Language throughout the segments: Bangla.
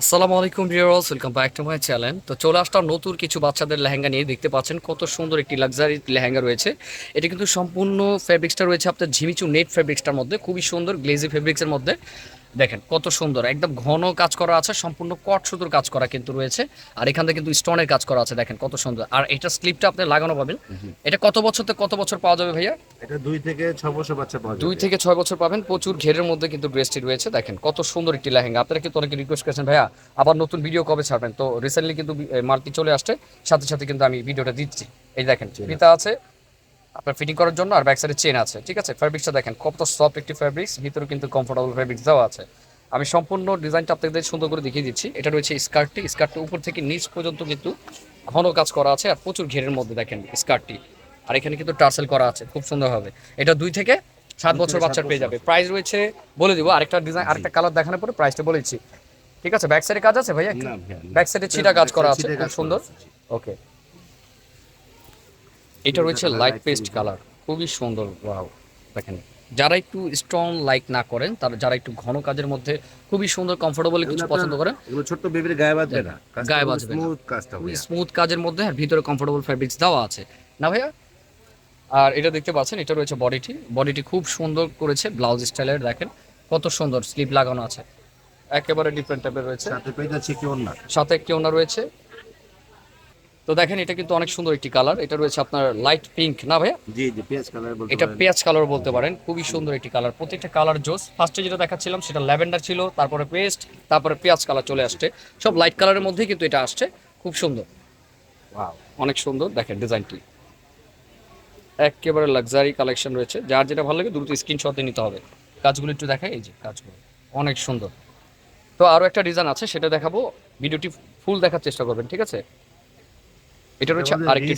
আসসালামু আলাইকুম viewers welcome back to my channel তো চলে আসলাম নতুন কিছু বাচ্চাদের লেহেঙ্গা নিয়ে। দেখতে পাচ্ছেন কত সুন্দর একটি লাক্সারি লেহেঙ্গা রয়েছে। এটি কিন্তু সম্পূর্ণ ফেব্রিক্সটা রয়েছে আপনার ঝিমিচু নেট ফেব্রিক্সটার মধ্যে। খুবই সুন্দর গ্লেজি ফেব্রিক্সের মধ্যে। দেখেন কত সুন্দর একদম ঘন কাজ করা আছে সম্পূর্ণ কট সুতোর কাজ করা কিন্তু রয়েছে। আর এখান থেকে কিন্তু স্টোনের কাজ করা আছে দেখেন কত সুন্দর। আর এটা স্লিপটা আপনি লাগানো পাবেন। এটা কত বছর থেকে কত বছর পাওয়া যাবে ভাইয়া? এটা দুই থেকে ছ বছর বাচ্চা পাওয়া দুই থেকে ছয় বছর পাবেন। প্রচুর ঘেরের মধ্যে কিন্তু ড্রেসটি রয়েছে দেখেন কত সুন্দর একটি লেহেঙ্গা। আপনারা কিন্তু অনেকে রিকোয়েস্ট করেছেন ভাইয়া আবার নতুন ভিডিও কবে ছাড়বেন? তো রিসেন্টলি কিন্তু মালটি চলে আসছে। সাথে সাথে কিন্তু আমি ভিডিওটা দিচ্ছি। এই দেখেন ফিতা আছে আপনার ফিটিং করার জন্য আর ব্যাক সাইডে চেন আছে ঠিক আছে? ফ্যাব্রিক্সটা দেখেন কত সফট একটি ফ্যাব্রিক্স ভিতরে কিন্তু কমফোর্টেবল ফ্যাব্রিক্স দেওয়া আছে। আমি সম্পূর্ণ ডিজাইনটা আপনাদের সুন্দর করে দেখিয়ে দিচ্ছি। এটা রয়েছে স্কার্টটি স্কার্টটি উপর থেকে নিচ পর্যন্ত কিন্তু ঘন কাজ করা আছে আর প্রচুর ঘেরের মধ্যে দেখেন স্কার্টটি আর এখানে কিন্তু টার্সেল করা আছে খুব সুন্দরভাবে এটা দুই থেকে সাত বছর বাচ্চার পেয়ে যাবে। প্রাইস রয়েছে বলে দিব আরেকটা ডিজাইন আরেকটা কালার দেখানোর পরে প্রাইসটা বলেছি ঠিক আছে? ব্যাক সাইডে কাজ আছে ভাইয়া। ব্যাক সাইডে ছিটা কাজ করা আছে খুব সুন্দর। ওকে এটা রয়েছে লাইট পেস্ট কালার খুবই সুন্দর ওয়াও দেখেন। যারা একটু স্ট্রং লাইক না করেন তারা যারা একটু ঘন কাজের মধ্যে খুবই সুন্দর কমফোর্টেবল কিছু পছন্দ করেন এগুলো ছোট্ট বেবির গায়ে বাঁধবে না। গায়ে বাঁধবে স্মুথ কাজটা ভাইয়া। স্মুথ কাজের মধ্যে আর ভিতরে কমফোর্টেবল ফ্যাব্রিক্স দেওয়া আছে। না ভাইয়া? আর এটা দেখতে পাচ্ছেন এটা রয়েছে বডিটি বডিটি খুব সুন্দর করেছে ব্লাউজ স্টাইলের দেখেন। কত সুন্দর স্লিপ লাগানো আছে। একেবারে ডিফারেন্ট টাইপের রয়েছে। সাথে পেয়ে যাচ্ছে কি ওর না একটি রয়েছে। তো দেখেন এটা কিন্তু অনেক সুন্দর একটি কালার। এটা রয়েছে আপনার লাইট পিঙ্ক না ভাইয়া? জি জি পেঁয়াজ কালার বলতে এটা পেঁয়াজ কালার বলতে পারেন। খুবই সুন্দর একটি কালার প্রত্যেকটা কালার জোস। ফার্স্টে যেটা দেখাচ্ছিলাম সেটা ল্যাভেন্ডার ছিল তারপরে পেস্ট তারপরে পেঁয়াজ কালার চলে আসছে। সব লাইট কালারের মধ্যেই কিন্তু এটা আসছে। খুব সুন্দর। অনেক সুন্দর। দেখেন ডিজাইনটি। একেবারে লাক্সারি কালেকশন রয়েছে। যার যেটা ভালো লাগে দ্রুত স্ক্রিনশটে নিতে হবে। কাজগুলো একটু দেখাই এই যে কাজগুলো। অনেক সুন্দর। তো আরও একটা ডিজাইন আছে সেটা দেখাবো। ভিডিওটি ফুল দেখার চেষ্টা করবেন ঠিক আছে? এটা আমাদের আরেকটি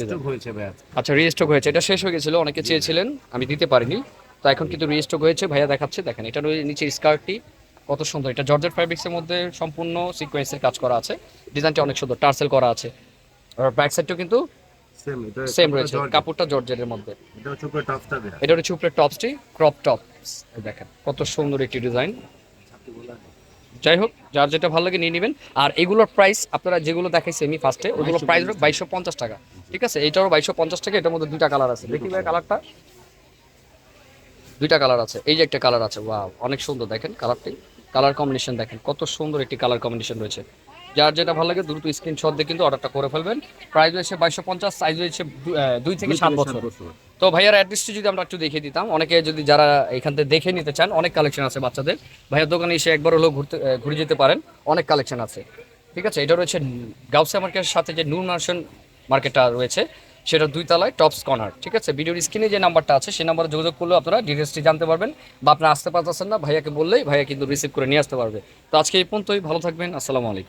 আচ্ছা রিস্টক হয়েছে। এটা শেষ হয়ে গেছিল অনেকে চেয়েছিলেন আমি দিতে পারিনি। তো এখন কিন্তু রিস্টক হয়েছে ভাইয়া দেখাচ্ছে দেখেন। এটা নিচে স্কার্টটি কত সুন্দর। এটা জর্জেট ফ্যাব্রিক্সের মধ্যে সম্পূর্ণ সিকোয়েন্সের কাজ করা আছে। ডিজাইনটা অনেক সুন্দর টার্সেল করা আছে। আর ব্যাক সাইডটাও কিন্তু সেম এটা সেম কাপড়টা রয়েছে। কাপড়টা জর্জেটের মধ্যে। এটা হচ্ছে উপরে টপসটা ভাইয়া। এটা হচ্ছে উপরে টপসটি ক্রপ টপ দেখেন কত সুন্দর একটি ডিজাইন যাই হোক যার যেটা ভালো লাগে নিয়ে নেবেন। আর এগুলোর প্রাইস আপনারা যেগুলো দেখেন সেমি ফার্স্টে ওগুলো প্রাইস হলো বাইশশো পঞ্চাশ টাকা। ঠিক আছে? এটারও বাইশশো পঞ্চাশ টাকা এটার মধ্যে দুইটা কালার আছে। দেখি ভাই কালারটা দুইটা কালার আছে। এই যে একটা কালার আছে ওয়া অনেক সুন্দর দেখেন কালারটি কালার কম্বিনেশন দেখেন কত সুন্দর একটি কালার কম্বিনেশন রয়েছে। যার যেটা ভালো লাগে দ্রুত স্ক্রিনশট দিয়ে কিন্তু অর্ডারটা করে ফেলবেন। প্রাইস রয়েছে বাইশশো পঞ্চাশ সাইজ রয়েছে দুই থেকে সাত বছর। তো ভাইয়ার অ্যাড্রেসটি যদি আমরা একটু দেখিয়ে দিতাম অনেকে যদি যারা এখান থেকে দেখে নিতে চান অনেক কালেকশন আছে বাচ্চাদের। ভাইয়ার দোকানে এসে একবার হলেও ঘুরতে ঘুরে যেতে পারেন অনেক কালেকশন আছে। ঠিক আছে? এটা রয়েছে গাউসিয়া মার্কেটের সাথে যে নূর নার্সন মার্কেটটা রয়েছে সেটা দুই তলায় টপস কর্নার। ঠিক আছে? ভিডিওর স্ক্রিনে যে নাম্বারটা আছে সেই নাম্বারে যোগাযোগ করলে আপনারা ডিটেলসটি জানতে পারবেন বা আপনারা আসতে পারতেছেন না ভাইয়াকে বললেই ভাইয়া কিন্তু রিসিভ করে নিয়ে আসতে পারবে। তো আজকে এই পর্যন্তই ভালো থাকবেন আসসালামু আলাইকুম।